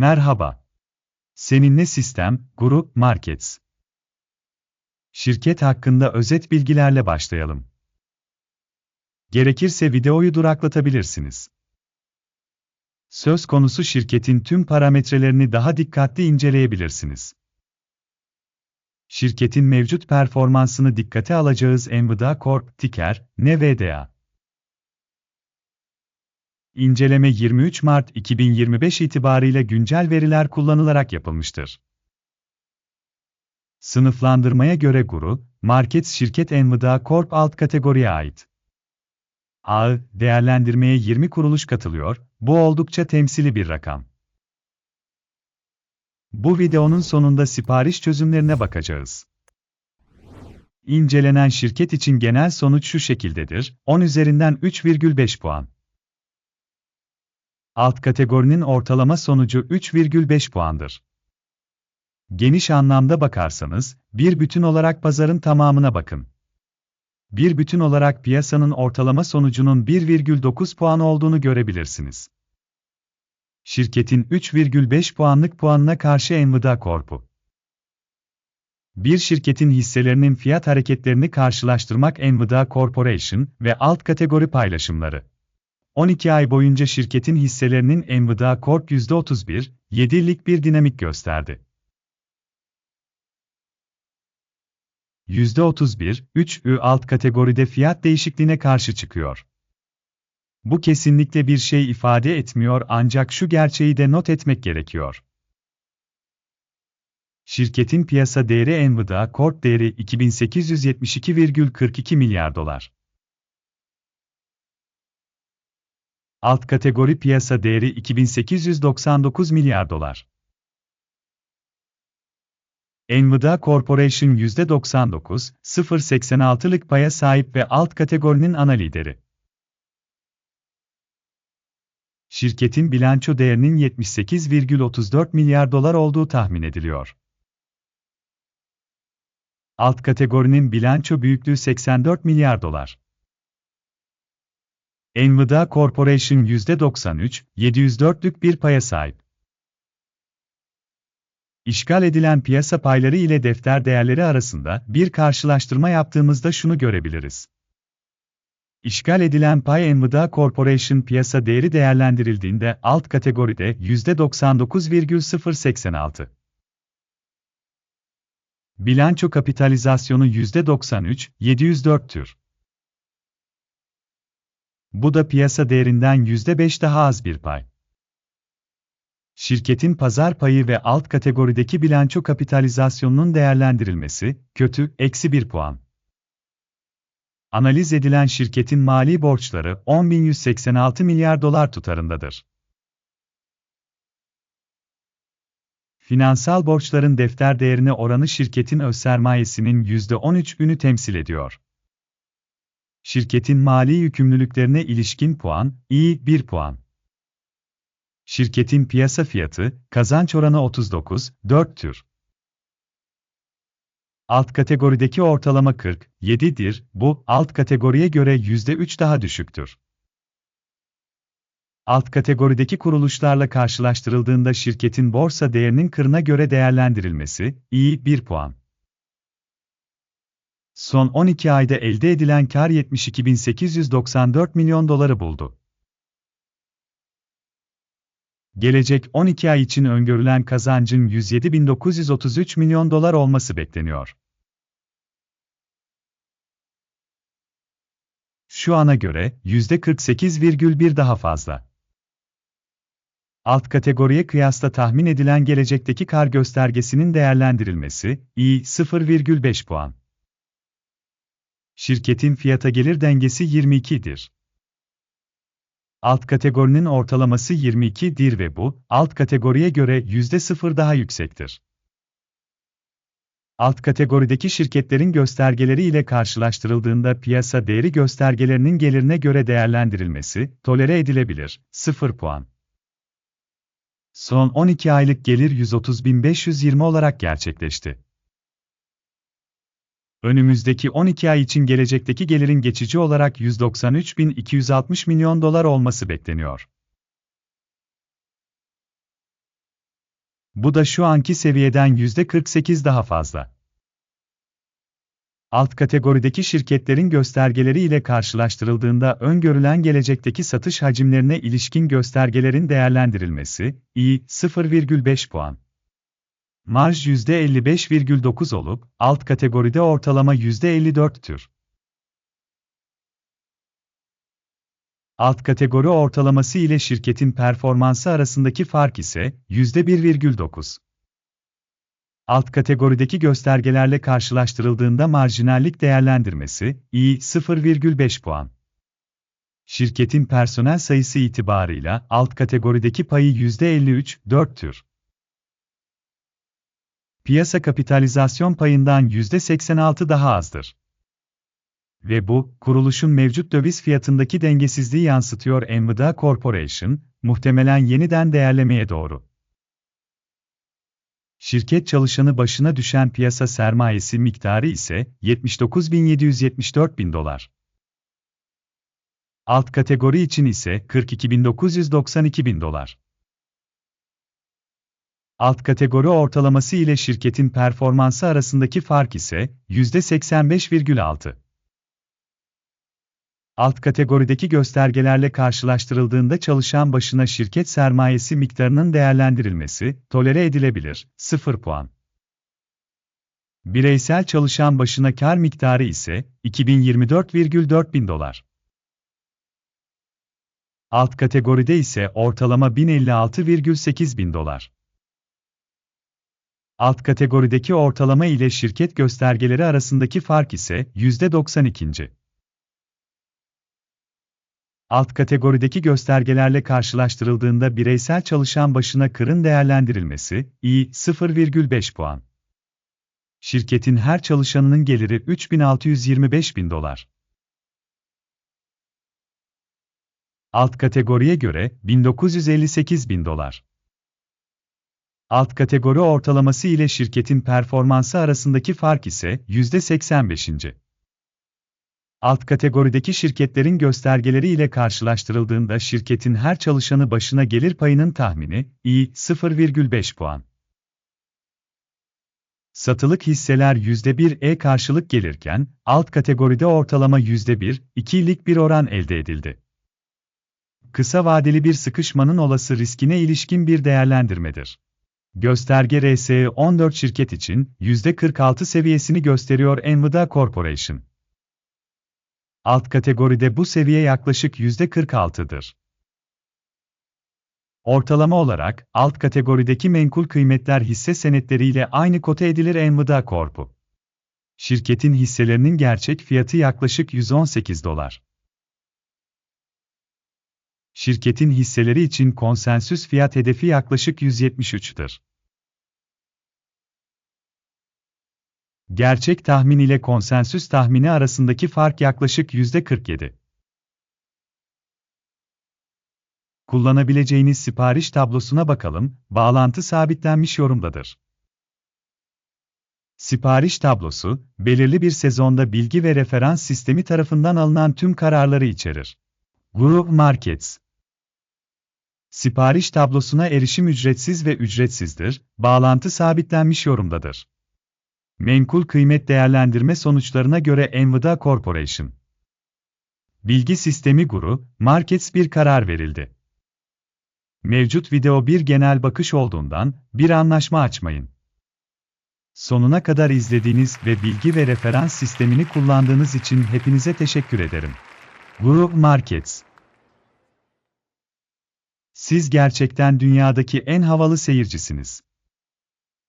Merhaba. Seninle Sistem, Guru, Markets. Şirket hakkında özet bilgilerle başlayalım. Gerekirse videoyu duraklatabilirsiniz. Söz konusu şirketin tüm parametrelerini daha dikkatli inceleyebilirsiniz. Şirketin mevcut performansını dikkate alacağız Nvidia Corp, ticker, NVDA. İnceleme 23 Mart 2025 itibariyle güncel veriler kullanılarak yapılmıştır. Sınıflandırmaya göre Guru, Market şirket Nvidia Corp alt kategoriye ait. A, değerlendirmeye 20 kuruluş katılıyor, bu oldukça temsili bir rakam. Bu videonun sonunda sipariş çözümlerine bakacağız. İncelenen şirket için genel sonuç şu şekildedir, 10 üzerinden 3,5 puan. Alt kategorinin ortalama sonucu 3,5 puandır. Geniş anlamda bakarsanız, bir bütün olarak pazarın tamamına bakın. Bir bütün olarak piyasanın ortalama sonucunun 1,9 puan olduğunu görebilirsiniz. Şirketin 3,5 puanlık puanına karşı Nvidia Corp'u. Bir şirketin hisselerinin fiyat hareketlerini karşılaştırmak Nvidia Corporation ve alt kategori paylaşımları. 12 ay boyunca şirketin hisselerinin Nvidia Corp %31, 7'lik bir dinamik gösterdi. %31, 3Ü alt kategoride fiyat değişikliğine karşı çıkıyor. Bu kesinlikle bir şey ifade etmiyor ancak şu gerçeği de not etmek gerekiyor. Şirketin piyasa değeri Nvidia Corp değeri 2872,42 milyar dolar. Alt kategori piyasa değeri 2899 milyar dolar. Nvidia Corporation %99, 0.86'lık paya sahip ve alt kategorinin ana lideri. Şirketin bilanço değerinin 78,34 milyar dolar olduğu tahmin ediliyor. Alt kategorinin bilanço büyüklüğü 84 milyar dolar. Nvidia Corporation %93, 704'lük bir paya sahip. İşgal edilen piyasa payları ile defter değerleri arasında bir karşılaştırma yaptığımızda şunu görebiliriz. İşgal edilen pay Nvidia Corporation piyasa değeri değerlendirildiğinde alt kategoride %99,086. Bilanço kapitalizasyonu %93, 704'tür. Bu da piyasa değerinden %5 daha az bir pay. Şirketin pazar payı ve alt kategorideki bilanço kapitalizasyonunun değerlendirilmesi, kötü, eksi 1 puan. Analiz edilen şirketin mali borçları 10.186 milyar dolar tutarındadır. Finansal borçların defter değerine oranı şirketin öz sermayesinin %13'ünü temsil ediyor. Şirketin mali yükümlülüklerine ilişkin puan, iyi 1 puan. Şirketin piyasa fiyatı, kazanç oranı 39, 4'tür. Alt kategorideki ortalama 40, 7'dir, bu, alt kategoriye göre %3 daha düşüktür. Alt kategorideki kuruluşlarla karşılaştırıldığında şirketin borsa değerinin kırına göre değerlendirilmesi, iyi 1 puan. Son 12 ayda elde edilen kar 72.894 milyon doları buldu. Gelecek 12 ay için öngörülen kazancın 107.933 milyon dolar olması bekleniyor. Şu ana göre %48,1 daha fazla. Alt kategoriye kıyasla tahmin edilen gelecekteki kar göstergesinin değerlendirilmesi, iyi 0,5 puan. Şirketin fiyata gelir dengesi 22'dir. Alt kategorinin ortalaması 22'dir ve bu, alt kategoriye göre %0 daha yüksektir. Alt kategorideki şirketlerin göstergeleri ile karşılaştırıldığında piyasa değeri göstergelerinin gelirine göre değerlendirilmesi, tolere edilebilir, 0 puan. Son 12 aylık gelir 130.520 olarak gerçekleşti. Önümüzdeki 12 ay için gelecekteki gelirin geçici olarak 193.260 milyon dolar olması bekleniyor. Bu da şu anki seviyeden %48 daha fazla. Alt kategorideki şirketlerin göstergeleri ile karşılaştırıldığında öngörülen gelecekteki satış hacimlerine ilişkin göstergelerin değerlendirilmesi, iyi, 0,5 puan. Marj %55,9 olup, alt kategoride ortalama %54'tür. Alt kategori ortalaması ile şirketin performansı arasındaki fark ise %1,9. Alt kategorideki göstergelerle karşılaştırıldığında marjinallik değerlendirmesi, iyi 0,5 puan. Şirketin personel sayısı itibarıyla alt kategorideki payı %53,4'tür. Piyasa kapitalizasyon payından %86 daha azdır. Ve bu, kuruluşun mevcut döviz fiyatındaki dengesizliği yansıtıyor Nvidia Corporation, muhtemelen yeniden değerlemeye doğru. Şirket çalışanı başına düşen piyasa sermayesi miktarı ise 79.774 bin dolar. Alt kategori için ise 42.992 bin dolar. Alt kategori ortalaması ile şirketin performansı arasındaki fark ise %85,6. Alt kategorideki göstergelerle karşılaştırıldığında çalışan başına şirket sermayesi miktarının değerlendirilmesi, tolere edilebilir, 0 puan. Bireysel çalışan başına kar miktarı ise 2024,4 bin dolar. Alt kategoride ise ortalama 1056,8 bin dolar. Alt kategorideki ortalama ile şirket göstergeleri arasındaki fark ise %92. Alt kategorideki göstergelerle karşılaştırıldığında bireysel çalışan başına kırın değerlendirilmesi, iyi 0,5 puan. Şirketin her çalışanının geliri 3625 bin dolar. Alt kategoriye göre 1958 bin dolar. Alt kategori ortalaması ile şirketin performansı arasındaki fark ise %85. Alt kategorideki şirketlerin göstergeleri ile karşılaştırıldığında şirketin her çalışanı başına gelir payının tahmini, iyi, 0,5 puan. Satılık hisseler %1'e karşılık gelirken, alt kategoride ortalama %1-2'lik bir oran elde edildi. Kısa vadeli bir sıkışmanın olası riskine ilişkin bir değerlendirmedir. Gösterge RSE 14 şirket için %46 seviyesini gösteriyor Nvidia Corporation. Alt kategoride bu seviye yaklaşık %46'dır. Ortalama olarak, alt kategorideki menkul kıymetler hisse senetleriyle aynı kote edilir Nvidia Corp'u. Şirketin hisselerinin gerçek fiyatı yaklaşık 118 dolar. Şirketin hisseleri için konsensüs fiyat hedefi yaklaşık 173'tür. Gerçek tahmin ile konsensüs tahmini arasındaki fark yaklaşık %47. Kullanabileceğiniz sipariş tablosuna bakalım, bağlantı sabitlenmiş yorumdadır. Sipariş tablosu, belirli bir sezonda bilgi ve referans sistemi tarafından alınan tüm kararları içerir. Group Markets Sipariş tablosuna erişim ücretsiz ve ücretsizdir, bağlantı sabitlenmiş yorumdadır. Menkul kıymet değerlendirme sonuçlarına göre Nvidia Corporation. Bilgi sistemi guru, Markets bir karar verildi. Mevcut video bir genel bakış olduğundan, bir anlaşma açmayın. Sonuna kadar izlediğiniz ve bilgi ve referans sistemini kullandığınız için hepinize teşekkür ederim. Guru Markets Siz gerçekten dünyadaki en havalı seyircisiniz.